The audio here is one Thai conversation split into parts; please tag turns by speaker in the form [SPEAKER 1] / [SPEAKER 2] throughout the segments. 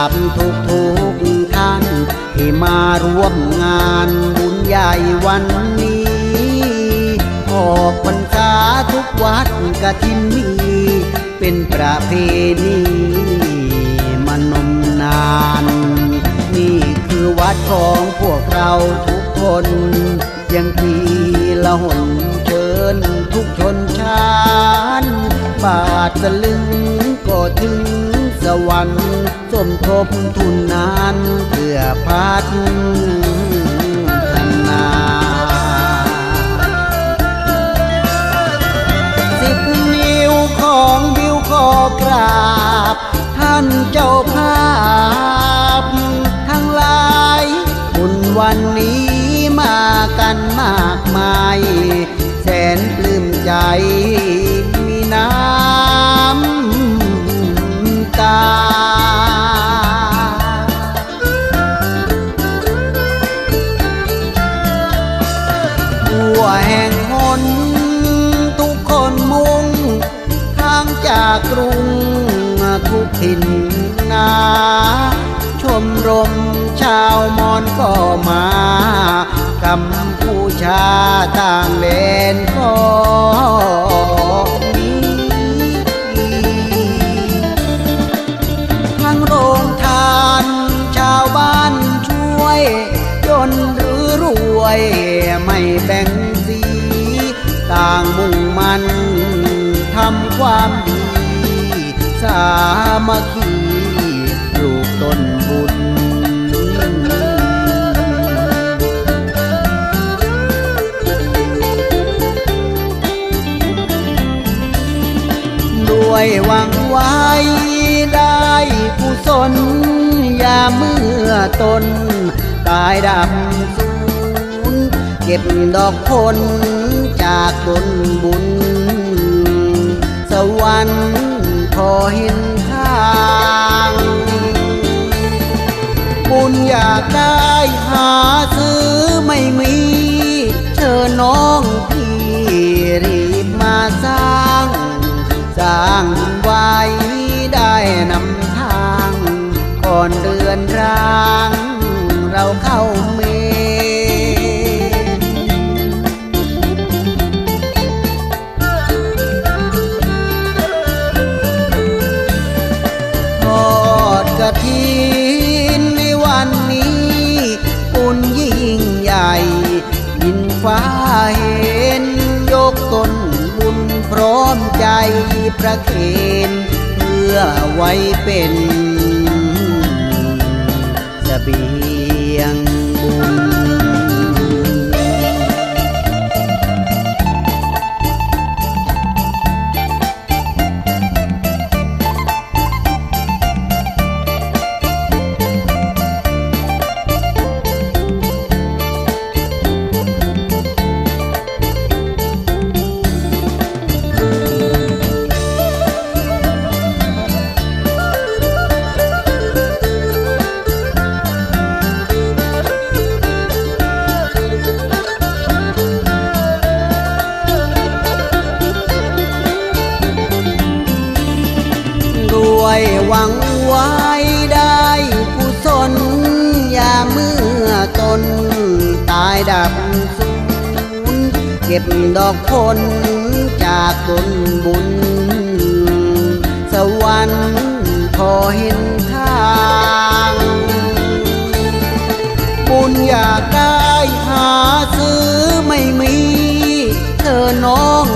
[SPEAKER 1] ราบทุกทุกท่านที่มาร่วมงานบุญใหญ่วันนี้ออกพรรษาทุกวัดกะทินมี เป็นประเพณีมานมนาน นี่คือวัดของพวกเราทุกคน ยังปีละหนเชิญทุกชนชาติบาทสลึงก็ถึง วรรค์สมทบทุนนานเพื่อพัฒนาสิบนิ้วของบิวขอกราบ ท่านเจ้าภาพ ทั้งหลายบุญวันนี้มากันมากมาย แสนปลื้มใจ จากกรุงทุกถิ่นนาชมรมชาวมอนก็มากัมพูชาต่างแดนก็มีทั้งโรงทานชาวบ้านช่วยจนหรือรวยไม่แบ่งสี ต่างมุ่งมันทำความดี สามัคคีปลูกต้นบุญ ด้วยหวังไว้ได้กุศลยาเมื่อตน ตายดำสูญเก็บดอกผลจากบนบุญากได้หาซื้อไม่มีเชิญน้องพี่รีบมาสร้าง สร้างไว้ได้นำทาง ก่อนเรือนร่าง เราเข้าเมทอดกระถิ ฟ้าเห็น ยกตนบุญพร้อมใจประเคนเพื่อไว้เป็นเสบียงบุญ นตายดับสูญเก็บดอกผลจากตนบุญ สวรรค์พอเห็นทาง บุญอยากได้หาซื้อไม่มี เธอน้อง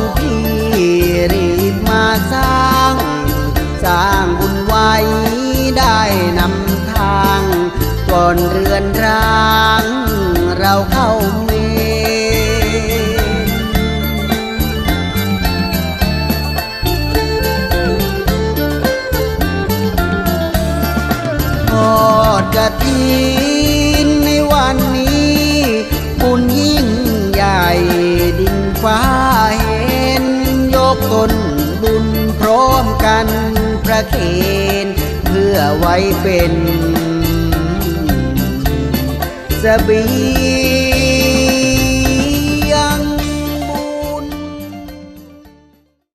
[SPEAKER 1] อนเรือนร่างเราเข้าเมทอดกระถินในวันนี้บุญยิ่งใหญ่ดินฟ้าเห็นยกตนบุญพร้อมกันประเคนเพื่อไว้เป็น เสบี